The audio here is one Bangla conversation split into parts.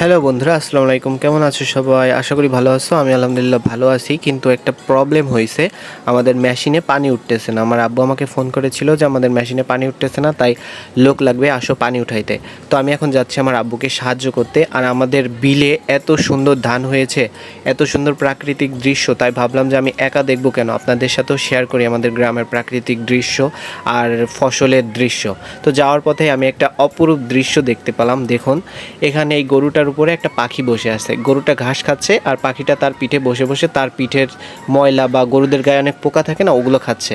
হ্যালো বন্ধুরা, আসসালামু আলাইকুম। কেমন আছো সবাই? আশা করি ভালো আছো। আমি আলহামদুলিল্লাহ ভালো আছি, কিন্তু একটা প্রবলেম হয়েছে আমাদের মেশিনে পানি উঠতেছে না। আমার আব্বু আমাকে ফোন করেছিল যে আমাদের মেশিনে পানি উঠতেছে না, তাই লোক লাগবে, আসো পানি উঠাইতে। তো আমি এখন যাচ্ছি আমার আব্বুকে সাহায্য করতে। আর আমাদের বিলে এত সুন্দর ধান হয়েছে, এত সুন্দর প্রাকৃতিক দৃশ্য, তাই ভাবলাম যে আমি একা দেখব কেন? আপনাদের সাথেও শেয়ার করি আমাদের গ্রামের প্রাকৃতিক দৃশ্য আর ফসলের দৃশ্য। তো যাওয়ার পথে আমি একটা অপরূপ দৃশ্য দেখতে পেলাম। দেখুন, এখানে এই গরুটার উপরে একটা পাখি বসে আছে। গরুটা ঘাস খাচ্ছে আর পাখিটা তার পিঠে বসে বসে তার পিঠের ময়লা বা গরুদের গায়ে অনেক পোকা থাকে না, ওগুলো খাচ্ছে।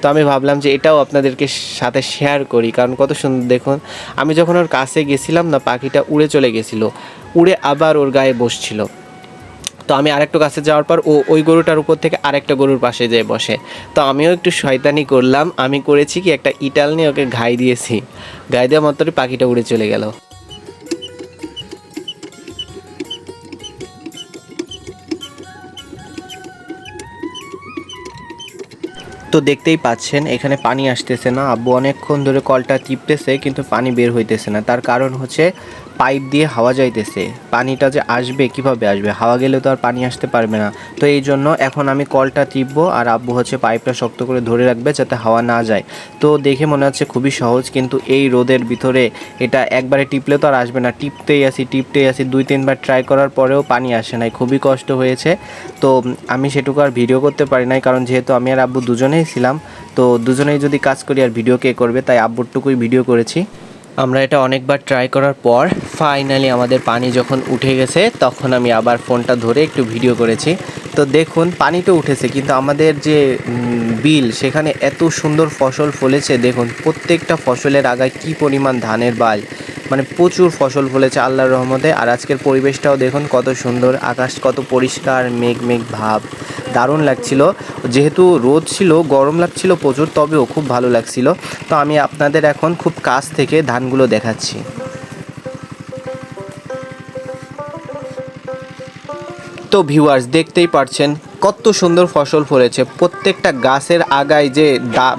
তো আমি ভাবলাম যে এটাও আপনাদেরকে সাথে শেয়ার করি, কারণ কত সুন্দর, দেখুন, আমি যখন ওর কাছে গেছিলাম না, পাখিটা উড়ে চলে গেছিল, উড়ে আবার ওর গায়ে বসছিল। তো আমি আরেকটু কাছে যাওয়ার পর ও ওই গরুটার উপর থেকে আরেকটা গরুর পাশে যেয়ে বসে। তো আমিও একটু শয়তানি করলাম, আমি করেছি কি একটা ইটাল নিয়ে ওকে ঘাই দিয়েছি। ঘাই দেওয়া মাত্রই পাখিটা উড়ে চলে গেল। তো দেখতেই পাচ্ছেন, এখানে পানি আসতেছে না। আব্বু অনেকক্ষণ ধরে কলটা টিপতেছে, কিন্তু পানি বের হইতেছে না। তার কারণ হচ্ছে পাইপ দিয়ে হাওয়া যাইতেছে। পানিটা যে আসবে, কীভাবে আসবে? হাওয়া গেলে তো আর পানি আসতে পারবে না। তো এই জন্য এখন আমি কলটা টিপবো আর আব্বু হচ্ছে পাইপটা শক্ত করে ধরে রাখবে যাতে হাওয়া না যায়। তো দেখে মনে হচ্ছে খুবই সহজ, কিন্তু এই রোদের ভিতরে এটা একবারে টিপলে তো আর আসবে না। টিপতেই আসি টিপতেই আসি দুই, তিনবার ট্রাই করার পরেও পানি আসে নাই। খুবই কষ্ট হয়েছে। তো আমি সেটুকু আর ভিডিও করতে পারি নাই, কারণ যেহেতু আমি আর আব্বু দুজনেই ছিলাম, তো দুজনেই যদি কাজ করি আর ভিডিও কে করবে, তাই আব্বুরটুকুই ভিডিও করেছি। আমরা এটা অনেকবার ট্রাই করার পর ফাইনালি আমাদের পানি যখন উঠে গেছে, তখন আমি আবার ফোনটা ধরে একটু ভিডিও করেছি। তো দেখুন পানি তো উঠেছে, কিন্তু আমাদের যে বিল, সেখানে এত সুন্দর ফসল ফলেছে, দেখুন, প্রত্যেকটা ফসলের আগায় কি পরিমাণ ধানের বাল মানে প্রচুর ফসল ফলেছে আল্লাহর রহমতে। আর আজকের পরিবেশটাও দেখুন কত সুন্দর, আকাশ কত পরিষ্কার, মেঘ মেঘ ভাব। দারুণ লাগছিল। যেহেতু রোদ ছিল, গরম লাগছিল প্রচুর, তবেও খুব ভালো লাগছিল। তো আমি আপনাদের এখন খুব কাছ থেকে ধানগুলো দেখাচ্ছি। তো ভিউয়ার্স দেখতেই পারছেন কত সুন্দর ফসল ফলেছে। প্রত্যেকটা গাছের আগায় যে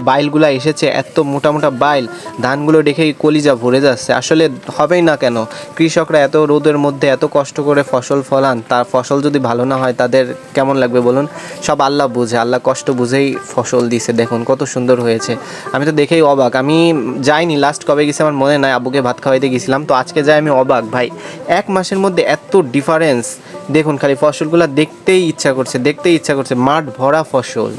বাইলগুলো এসেছে, এত মোটা মোটা বাইল, ধানগুলো দেখেই কলিজা ভরে যাচ্ছে। আসলে হবেই না কেন? কৃষকরা এত রোদের মধ্যে এত কষ্ট করে ফসল ফলান, তার ফসল যদি ভালো না হয়, তাদের কেমন লাগবে বলুন? সব আল্লাহ বুঝে, আল্লাহ কষ্ট বুঝেই ফসল দিছে। দেখুন কত সুন্দর হয়েছে। আমি তো দেখেই অবাক। আমি যাইনি লাস্ট কবে গেছি আমার মনে নাই, আবুকে ভাত খাওয়াইতে গেছিলাম। তো আজকে যাই আমি অবাক, ভাই। এক মাসের মধ্যে এত ডিফারেন্স দেখুন খালি ফসলগুলো দেখতেই ইচ্ছা করছে দেখতেই ইচ্ছা করছে মাঠ ভরা ফসল।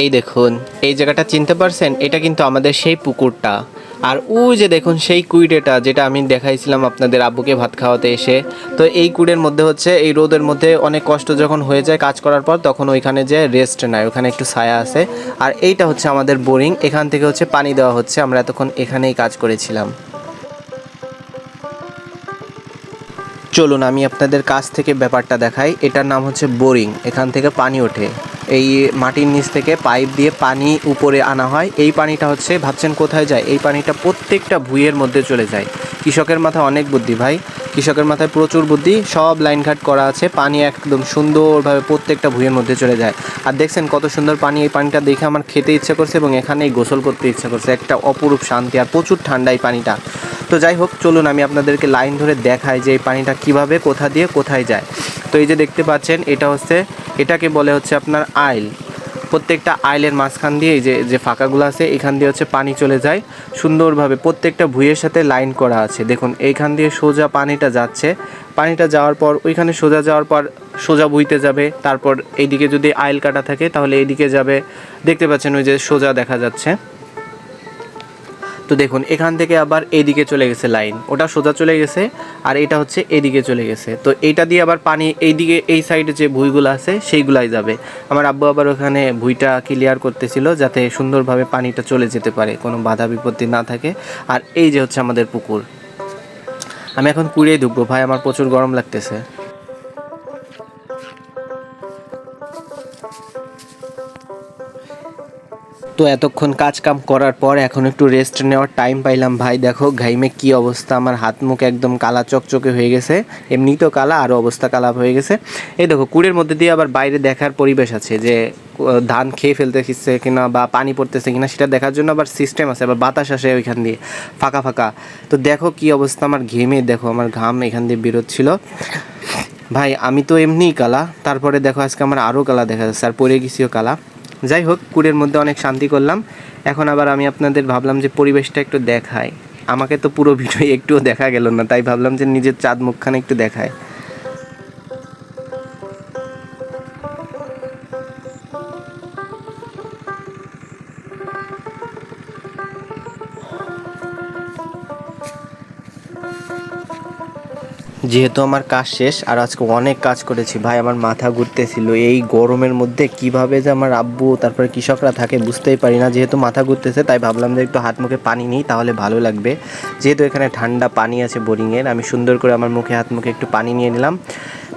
এই দেখুন, এই জায়গাটা চিনতে পারছেন? এটা কিন্তু আমাদের সেই পুকুরটা। আর ওই যে দেখুন, সেই কুইডেটা যেটা আমি দেখাইছিলাম আপনাদের আব্বুকে ভাত খাওয়াতে এসে। তো এই কুইডের মধ্যে হচ্ছে, এই রোদের মধ্যে অনেক কষ্ট যখন হয়ে যায় কাজ করার পর, তখন ওইখানে যে রেস্ট নেয়, ওখানে একটু ছায়া আছে। আর এইটা হচ্ছে আমাদের বোরিং, এখান থেকে হচ্ছে পানি দেওয়া হচ্ছে, আমরা এতক্ষণ এখানেই কাজ করেছিলাম। চলুন আমি আপনাদের কাছ থেকে ব্যাপারটা দেখাই। এটার নাম হচ্ছে বোরিং। এখান থেকে পানি ওঠে। এই মাটির নিচ থেকে পাইপ দিয়ে পানি উপরে আনা হয়। এই পানিটা হচ্ছে, ভাবছেন কোথায় যায়? এই পানিটা প্রত্যেকটা ভুঁইয়ের মধ্যে চলে যায়। কৃষকের মাথায় অনেক বুদ্ধি, ভাই। কৃষকের মাথায় প্রচুর বুদ্ধি, সব লাইন ঘাট করা আছে, পানি একদম সুন্দরভাবে প্রত্যেকটা ভুঁইয়ের মধ্যে চলে যায়। আর দেখছেন কত সুন্দর পানি, এই পানিটা দেখে আমার খেতে ইচ্ছে করছে এবং এখানেই গোসল করতে ইচ্ছে করছে। একটা অপরূপ শান্তি আর প্রচুর ঠান্ডা এই পানিটা। তো যাই হোক, চলুন আমি আপনাদেরকে লাইন ধরে দেখাই যে এই পানিটা কীভাবে, কোথা দিয়ে, কোথায় যায়। তো এই যে দেখতে পাচ্ছেন, এটা হচ্ছে, এটাকে বলে হচ্ছে আপনার আইল। প্রত্যেকটা আইলের মাঝখান দিয়ে যে যে ফাঁকাগুলো আছে, এখান দিয়ে হচ্ছে পানি চলে যায়। সুন্দরভাবে প্রত্যেকটা ভুঁইয়ের সাথে লাইন করা আছে। দেখুন, এইখান দিয়ে সোজা পানিটা যাচ্ছে। পানিটা যাওয়ার পর, ওইখানে সোজা যাওয়ার পর সোজা বুইতে যাবে। তারপর এইদিকে যদি আইল কাটা থাকে, তাহলে এইদিকে যাবে। দেখতে পাচ্ছেন ওই যে সোজা দেখা যাচ্ছে। তো দেখুন, এখান থেকে আবার এইদিকে চলে গেছে লাইন। ওটা সোজা চলে গেছে আর এটা হচ্ছে এদিকে চলে গেছে। তো এইটা দিয়ে আবার পানি এইদিকে, এই সাইডে যে ভুঁইগুলো আছে, সেইগুলাই যাবে। আমার আব্বু আবার ওখানে ভুঁইটা ক্লিয়ার করতেছিল যাতে সুন্দরভাবে পানিটা চলে যেতে পারে, কোনো বাধা বিপত্তি না থাকে। আর এই যে হচ্ছে আমাদের পুকুর। আমি এখন কুড়িয়ে ঢুকবো ভাই, আমার প্রচুর গরম লাগতেছে। তো এতক্ষণ কাজ কাম করার পর এখন একটু রেস্ট নেওয়ার টাইম পাইলাম। ভাই, দেখো, ঘাইমে কি অবস্থা? আমার হাত মুখ একদম কালা চকচকে হয়ে গেছে। এমনি তো কালা আরও অবস্থা কালা হয়ে গেছে। এই দেখো, কুড়ের মধ্যে দিয়ে আবার বাইরে দেখার পরিবেশ আছে যে ধান খেয়ে ফেলতে ফেলতেছে কিনা বা পানি পড়তেছে কিনা, সেটা দেখার জন্য আবার সিস্টেম আছে, আবার বাতাস আসে ওইখান দিয়ে, ফাঁকা ফাঁকা। তো দেখো কি অবস্থা আমার ঘেমে, দেখো আমার ঘাম এখান দিয়ে বেরোচ্ছিল। ভাই, আমি তো এমনিই কালা, তারপরে দেখো আজকে আমার আরও কালা দেখা যাচ্ছে, আর পরে গেছিও কালা। যাই হোক কুড়ের মধ্যে অনেক শান্তি করলাম। এখন আবার আমি আপনাদের ভাবলাম যে পরিবেশটা একটু দেখায় আমাকে তো পুরো ভিডিও একটুও দেখা গেল না, তাই ভাবলাম যে নিজের চাঁদ মুখখানে একটু দেখায় যেহেতু আমার কাজ শেষ, আর আজকে অনেক কাজ করেছি, ভাই আমার মাথা ঘুরতেছিল, এই গরমের মধ্যে কীভাবে যে আমার আব্বু, তারপরে কৃষকরা থাকে বুঝতেই পারি না, যেহেতু মাথা ঘুরতেছে, তাই ভাবলাম যে একটু হাত মুখে পানি নিই, তাহলে ভালো লাগবে। যেহেতু এখানে ঠান্ডা পানি আছে বোরিংয়ের, আমি সুন্দর করে আমার মুখে হাত মুখে একটু পানি নিয়ে নিলাম।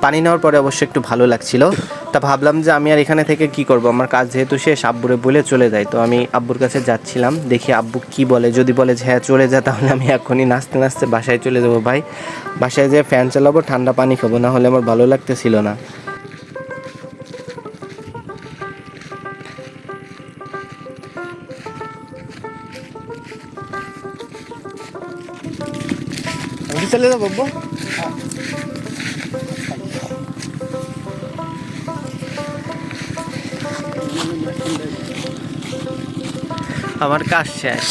পানি নেওয়ার পরে অবশ্য একটু ভালো লাগছিল। তা ভাবলাম যে আমি আর এখানে থেকে কি করব? আমার কাজ যেহেতু শেষ, আব্বুরে বলে চলে যাই। তো আমি আব্বুর কাছে যাচ্ছিলাম, দেখি আব্বু কি বলে। যদি বলে যে হ্যাঁ চলে যা, তাহলে আমি এখনই নাচতে নাচতে বাসায় চলে যাব ভাই। বাসায় যেয়ে ফ্যান চালাবো, ঠান্ডা পানি খাব, না হলে আমার ভালো লাগতেছিল না। চলে যাব আমার কাজ শেষ।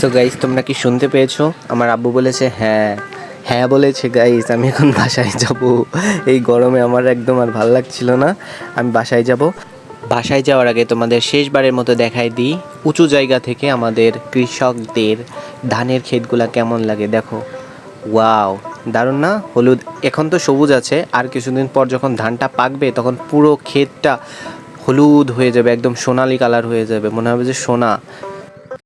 সো গাইস তোমরা কি শুনতে পেয়েছ? আমার আব্বু বলেছে হ্যাঁ। হ্যাঁ বলেছে গাইস আমি এখন বাসায় যাব। এই গরমে আমার একদম আর ভালো লাগছিল না। আমি বাসায় যাব। বাসায় যাওয়ার আগে তোমাদের শেষবারের মতো দেখাই দিই উঁচু জায়গা থেকে আমাদের কৃষকদের ধানের ক্ষেতগুলা কেমন লাগে, দেখো। ওয়াও, দারুণ না? হলুদ, এখন তো সবুজ আছে। আর কিছুদিন পর যখন ধানটা পাকবে, তখন পুরো ক্ষেতটা হলুদ হয়ে যাবে একদম সোনালি কালার হয়ে যাবে। মনে হবে যে সোনা।